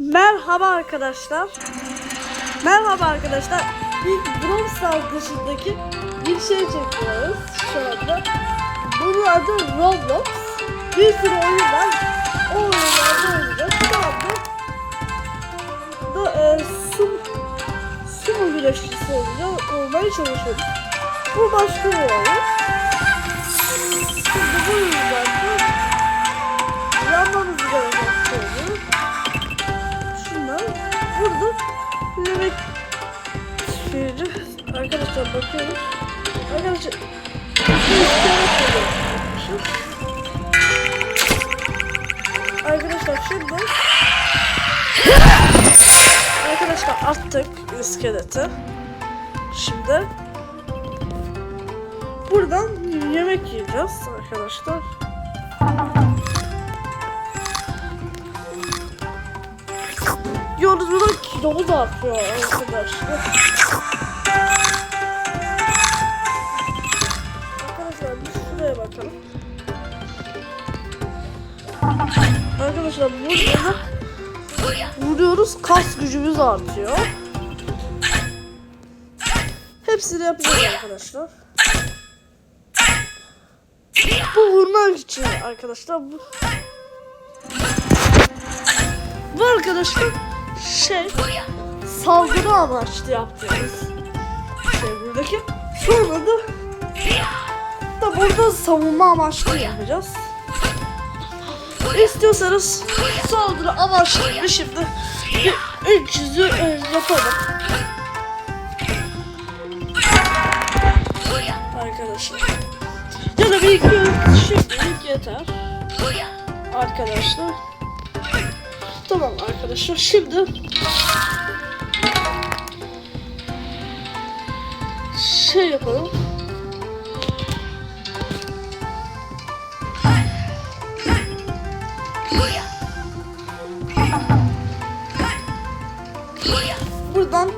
Merhaba arkadaşlar. Merhaba arkadaşlar. İlk Brawl Stars dışındaki bir şey çekiyoruz şu anda. Bunun adı Roblox. Bir sürü oyun var. O oyunlarda oynayacağız. Şu anda da e, su, sumo güreşçisi olacağız. Olmaya çalışıyoruz. Bu başka bir oyun. Şimdi bu yüzden yemek şeydi. Arkadaşlar bakıyoruz. Arkadaşlar. Arkadaşlar şimdi Arkadaşlar attık iskeleti. Şimdi buradan yemek yiyeceğiz arkadaşlar. Yalnız kilomuz da artıyor arkadaşlar. Arkadaşlar biz şuraya bakalım. Arkadaşlar burada da vuruyoruz kas gücümüz artıyor. Hepsini yapacağız arkadaşlar. Bu vurmak için arkadaşlar bu. Bu arkadaşlar şey saldırı amaçlı yaptığımız şey buradaki. Sonra da da burada savunma amaçlı yapacağız. İstiyorsanız saldırı amaçlı şimdi bir 300'ü e, yapalım. Arkadaşlar. Ya da bir iki şimdilik yeter. Arkadaşlar. Tamam arkadaşlar şimdi şey yapalım. Buradan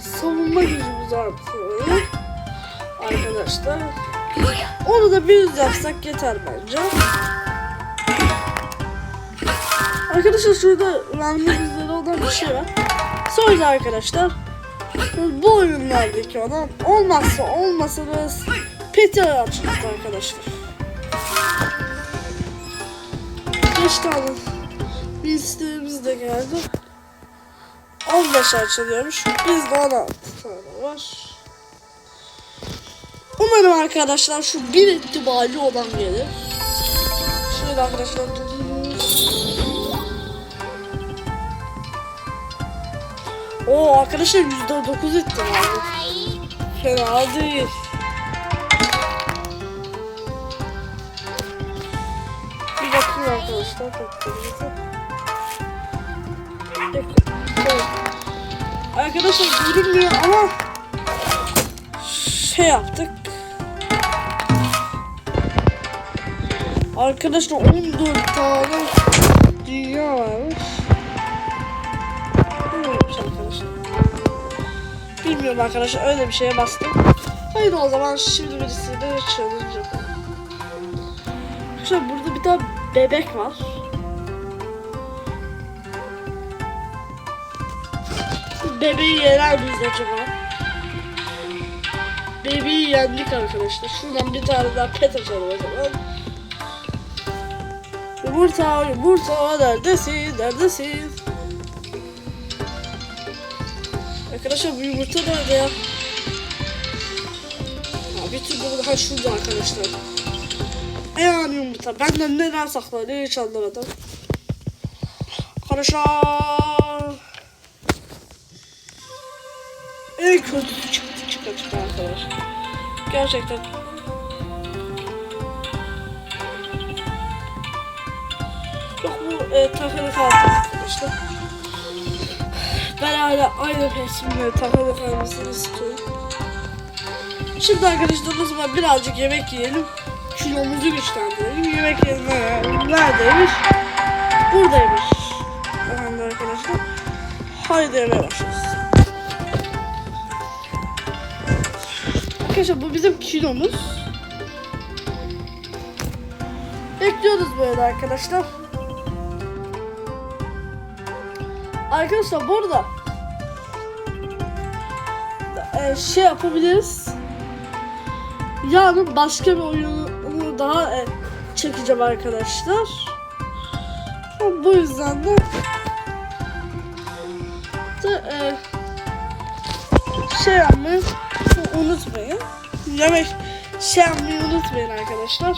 savunma gücümüzü artırıyoruz. Arkadaşlar. Onu da bir yüz yapsak yeter bence. Arkadaşlar şurada vermek üzere olan bir şey var. Sonra arkadaşlar bu oyunlardaki olan olmazsa olmasanız peti açacağız arkadaşlar. 5 tane bir isteğimiz de geldi. 15 açılıyormuş. Bizde 16 tane var. Umarım arkadaşlar şu bir ihtimali olan gelir. Şöyle arkadaşlar Oo arkadaşlar yüzde dokuz ettim abi. Fena değil. Bir bakayım arkadaşlar. Evet. Arkadaşlar görünmüyor ama şey yaptık. Arkadaşlar 14 tane dünya varmış. Bilmiyorum arkadaşlar öyle bir şeye bastım. Haydi o zaman şimdi birisiyle challenge yapalım. Arkadaşlar burada bir tane bebek var. Bebeği yener miyiz acaba? Bebeği yendik arkadaşlar. Şuradan bir tane daha pet açalım o zaman. Yumurta, yumurta neredesin, neredesin? Arkadaşlar bu yumurta nerede ya? Ha, bir türlü bu daha şurada arkadaşlar. E yani yumurta benden neler saklanıyor hiç anlamadım. Arkadaşlar. En kötüsü çıktı çıktı çıktı arkadaşlar. Gerçekten. Yok bu e, takılı kaldı arkadaşlar. Ben hala aynı resimle takılı kalmasını istiyorum. Şimdi arkadaşlar o zaman birazcık yemek yiyelim. Kilomuzu güçlendirelim. Yemek yerine neredeymiş? Buradaymış. Efendim arkadaşlar. Haydi yemeğe başlıyoruz. Arkadaşlar bu bizim kilomuz. Bekliyoruz böyle arkadaşlar. Arkadaşlar burada e, şey yapabiliriz. Yani başka bir oyunu daha e, çekeceğim arkadaşlar. Bu yüzden de, de e, şey yapmayı unutmayın. Yemek şey yapmayı unutmayın arkadaşlar.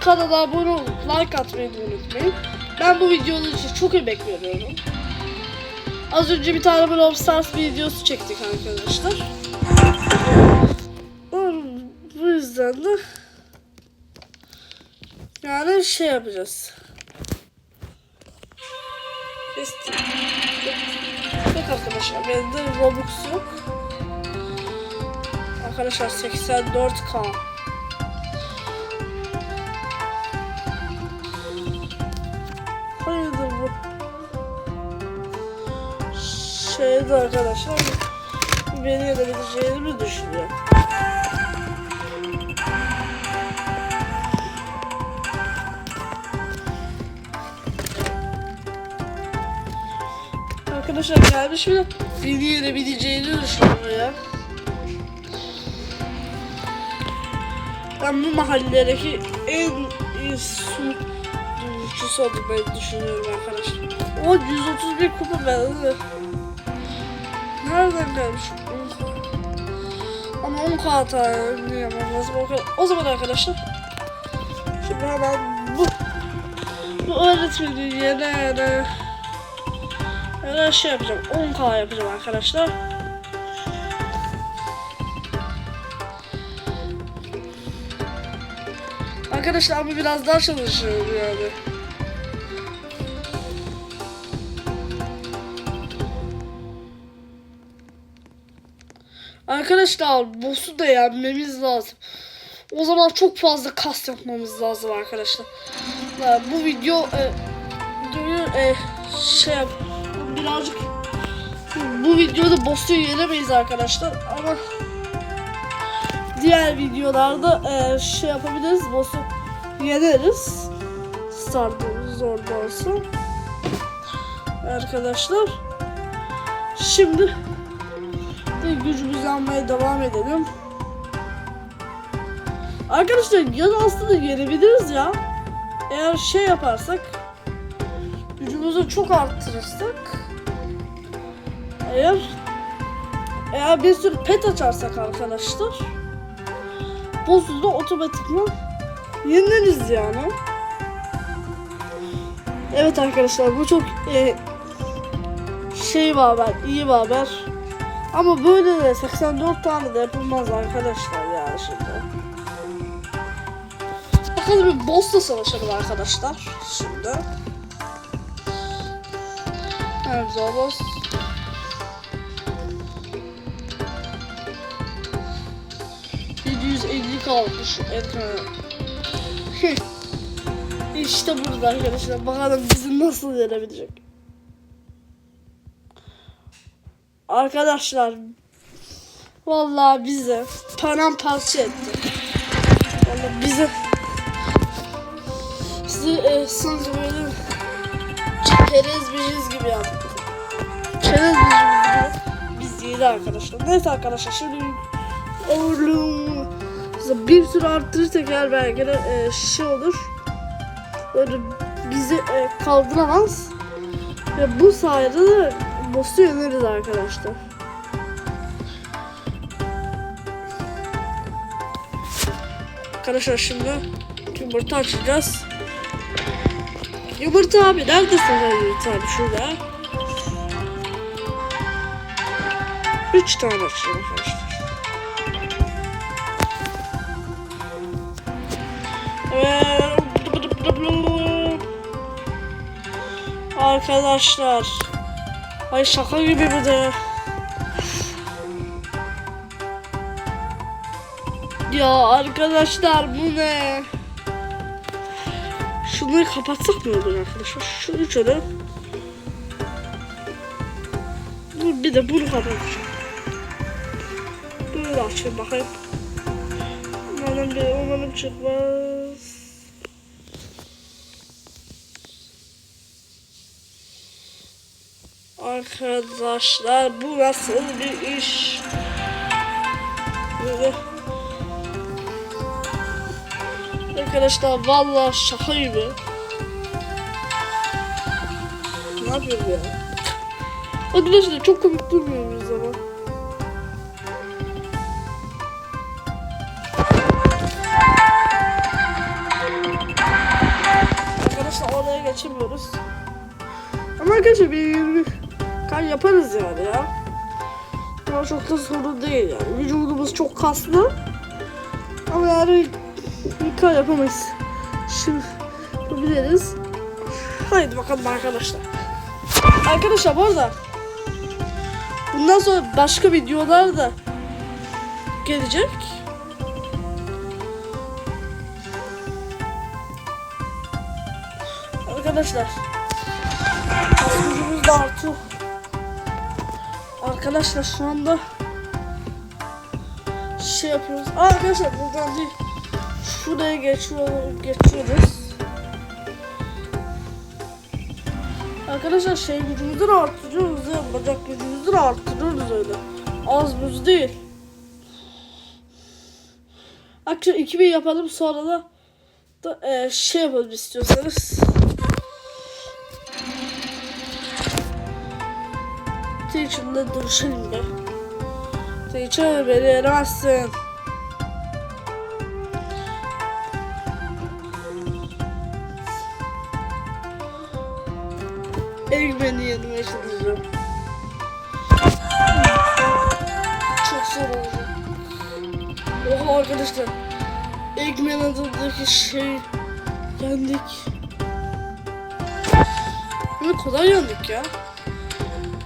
Kanala abone olup like atmayı unutmayın. Ben bu videolar için çok emek veriyorum. Az önce bir tane Brawl Stars videosu çektik arkadaşlar. Bu yüzden de yani şey yapacağız. İşte, yok arkadaşlar benim de Robux yok. Arkadaşlar 84k. Şeyde arkadaşlar beni edebileceğini mi düşünüyor? Arkadaşlar gelmiş bile beni yenebileceğini düşünüyor ya. Ben bu mahallelerdeki en iyi su duyucusu olduğumu düşünüyorum arkadaşlar. O 131 kupa verdi. Nereden gelmiş? Ama 10 hata yapmam lazım. O zaman arkadaşlar şimdi hemen bu bu öğretmenin yerine yani şey yapacağım 10k yapacağım arkadaşlar. Arkadaşlar ama biraz daha çalışıyorum yani. Arkadaşlar boss'u da yenmemiz lazım. O zaman çok fazla kas yapmamız lazım arkadaşlar. Bu video e, videoyu, e, şey birazcık bu videoda boss'u yenemeyiz arkadaşlar ama diğer videolarda e, şey yapabiliriz boss'u yeneriz. Star'da zor olsa. Arkadaşlar şimdi de gücümüzü almaya devam edelim. Arkadaşlar ya da aslında yenebiliriz ya. Eğer şey yaparsak gücümüzü çok arttırırsak eğer eğer bir sürü pet açarsak arkadaşlar da otomatikman yenileriz yani. Evet arkadaşlar bu çok e, şey bir haber, iyi bir haber. Ama böyle de 84 tane de yapılmaz arkadaşlar yani şimdi. Bakalım bir boss'la savaşalım arkadaşlar şimdi. Evet zor boss. %150 kalmış ekrana. işte burada arkadaşlar. Bakalım bizi nasıl yenebilecek. Arkadaşlar vallahi bizi paramparça etti. Vallahi bizi bizi e, sanki böyle çerez biciz gibi yaptı. Çerez biciz gibi biz yedi arkadaşlar. Neyse arkadaşlar şimdi ağırlığımı bir sürü arttırırsak eğer belki de e, şey olur. Böyle bizi e, kaldıramaz. Ve bu sayede de boss'u yeneriz arkadaşlar. Arkadaşlar şimdi yumurta açacağız. Yumurta abi neredesin sen yumurta abi şurada. Üç tane açacağım arkadaşlar. Arkadaşlar. Ay şaka gibi bu da. Ya arkadaşlar bu ne? Şunları kapatsak mı olur arkadaşlar? Şu üçünü. Dur bir de bunu kapatacağım. Böyle açayım bakayım. Umarım bir umarım çıkmaz. Arkadaşlar bu nasıl bir iş? Arkadaşlar vallahi şaka gibi. Ne yapıyorum ya? Arkadaşlar çok komik durmuyoruz ama. Arkadaşlar oraya geçemiyoruz. Ama arkadaşlar bir kan yaparız yani ya. Ama çok da sorun değil yani. Vücudumuz çok kaslı. Ama yani kan yapamayız. Şimdi yapabiliriz. Haydi bakalım arkadaşlar. Arkadaşlar bu arada bundan sonra başka videolar da gelecek. Arkadaşlar gücümüz de artıyor. Arkadaşlar şu anda şey yapıyoruz. Arkadaşlar buradan değil. Şuraya geçiyor, geçiyoruz. Arkadaşlar şey gücümüzü de arttırıyoruz ya. Bacak gücümüzü de arttırıyoruz öyle. Az buz değil. Akşam 2000 yapalım sonra da, da e, şey yapalım istiyorsanız. Teacher'la duruşalım be. Teacher beni yenemezsin. Eggman'i yenmeye çalışacağım. Çok zor oldu. Oha arkadaşlar. Eggman adındaki şey yendik. Ne kolay yendik ya.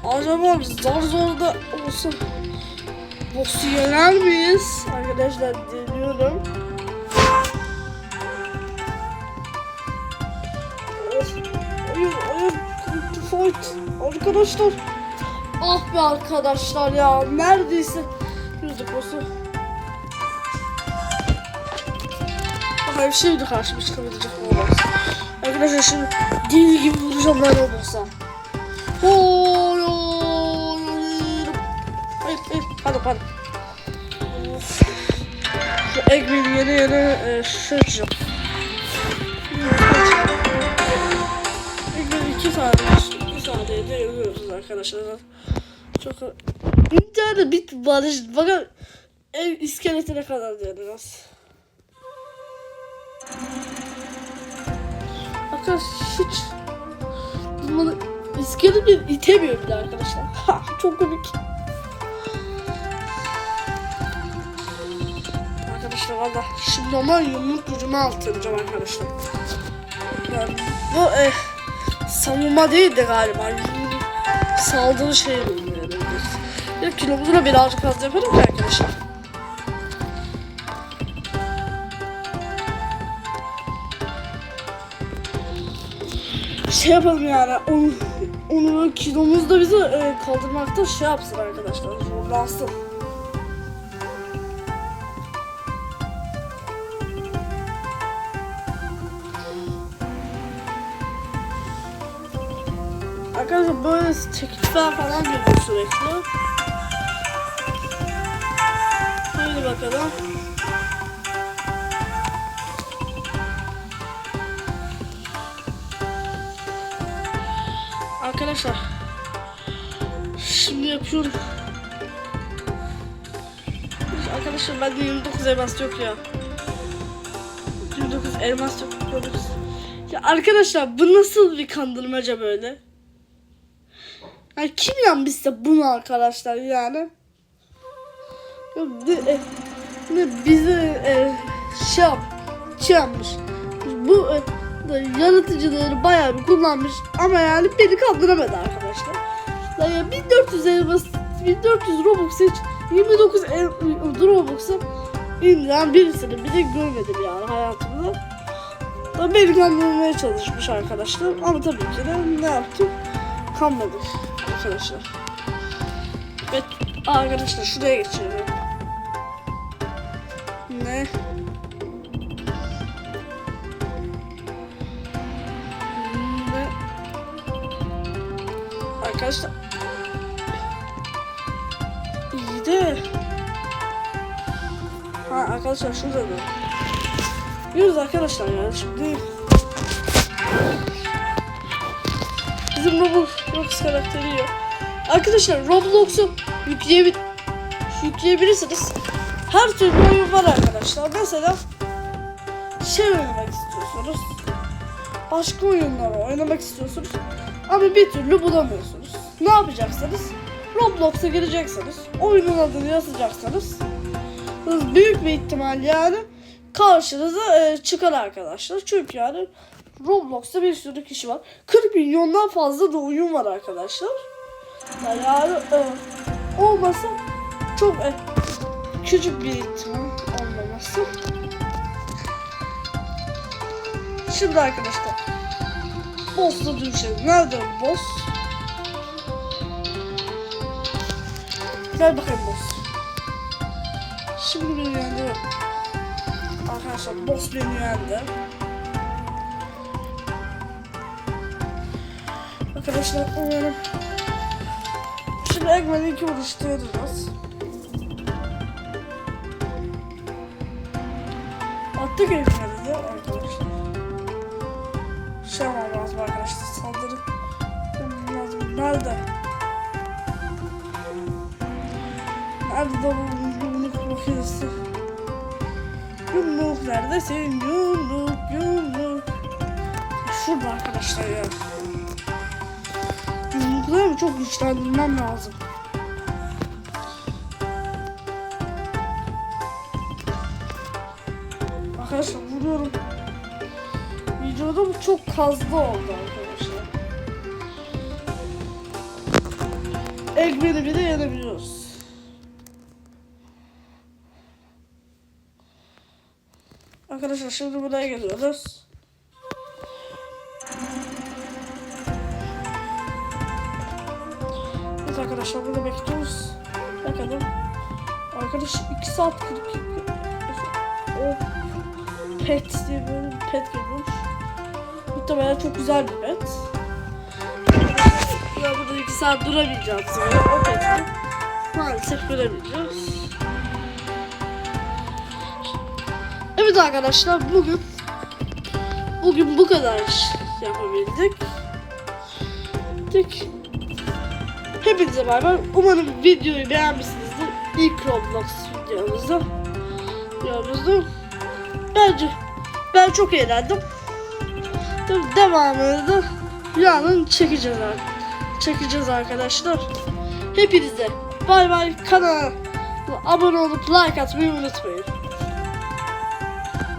Acaba zor zor da olsa boss'u yener miyiz? Arkadaşlar deniyorum. Oyun oyun fight arkadaşlar. Ah be arkadaşlar ya neredeyse yüzdük boss'u. Hayır şimdi karşıma çıkabilecek olmaz. Arkadaşlar şimdi deli gibi vuracağım ben o boss'a. Pardon. Of. Şu ekmeği yeni yeni e, açacağım. Ekmeği iki saat, iki saat evde yapıyoruz arkadaşlar. Çok... İnternette bit barış, bakın ev iskeletine kadar diyoruz. Arkadaşlar hiç bunu İskelet bir itemiyor bile arkadaşlar. Ha, çok komik. Arkadaşlar valla şimdi ama yumruk gücümü artıracağım arkadaşlar. Yani bu e, savunma değil de galiba. Yumruk saldırı şey yani. Ya kilomuzu da birazcık az yaparım arkadaşlar. şey yapalım yani onu, onu kilomuz da bizi e, kaldırmakta şey yapsın arkadaşlar zorlansın. Arkadaşlar böyle teklifler falan geliyor sürekli. Haydi bakalım. Arkadaşlar şimdi yapıyorum. Arkadaşlar bende 29 elmas yok ya. 29 elmas yok diyoruz. Ya arkadaşlar bu nasıl bir kandırmaca böyle? Yani kim yanmışsa bunu arkadaşlar yani? Ne bizi e, şey yap, şey. Bu e, yaratıcıları bayağı bir kullanmış ama yani beni kandıramadı arkadaşlar. Yani 1400 elmas 1400 Robux hiç 29 el, Robux'u indiren birisini bile görmedim yani hayatımda. Da beni kandırmaya çalışmış arkadaşlar ama tabii ki de ne yaptım? Kanmadım arkadaşlar. Evet arkadaşlar şuraya geçiyorum. Ne? arkadaşlar. İyi de. Ha arkadaşlar şurada da. Yürüyoruz arkadaşlar ya şimdi. Bizim Roblox karakteri ya. Arkadaşlar Roblox'u yükleyebil yükleyebilirsiniz. Her türlü oyun var arkadaşlar. Mesela şey oynamak istiyorsunuz. Başka oyunları oynamak istiyorsunuz. Ama bir türlü bulamıyorsunuz. Ne yapacaksınız? Roblox'a gireceksiniz. Oyunun adını yazacaksınız. Büyük bir ihtimal yani karşınıza e, çıkar arkadaşlar. Çünkü yani Roblox'ta bir sürü kişi var. 40 milyondan fazla da oyun var arkadaşlar. Yani e, olmasa çok e, küçük bir ihtimal olmaması. Şimdi arkadaşlar Boss'la dövüşelim. Nerede boss? Gel bakayım boss. Şimdi beni yendi. Arkadaşlar boss beni yendi. Arkadaşlar umarım Şimdi Eggman'i iki vuruşta yediriz. Attık Eggman'i de arkadaşlar. Şey lazım arkadaşlar saldırı. lazım. Nerede? Nerede de bu yumruk makinesi? Yumruk nerede senin yumruk yumruk? Şurada arkadaşlar ya. Yumruklarımı çok güçlendirmem lazım. Arkadaşlar vuruyorum. Videoda bu çok kazdı oldu arkadaşlar. Ekmeğini bile yenebiliyoruz. Arkadaşlar şimdi buraya geliyoruz. Arkadaşlar burada bekliyoruz. Bakalım. Arkadaş 2 saat 42 o pet diye böyle bir pet geliyormuş. Muhtemelen çok güzel bir pet. Ya burada 2 saat böyle o peti. Maalesef görebileceğiz. Evet arkadaşlar bugün bugün bu kadar yapabildik. Tek Hepinize bay bay. Umarım videoyu beğenmişsinizdir. İlk Roblox videomuzda. Videomuzda. Bence ben çok eğlendim. Devamını da yarın çekeceğiz ar- çekeceğiz arkadaşlar. Hepinize bay bay kanala abone olup like atmayı unutmayın.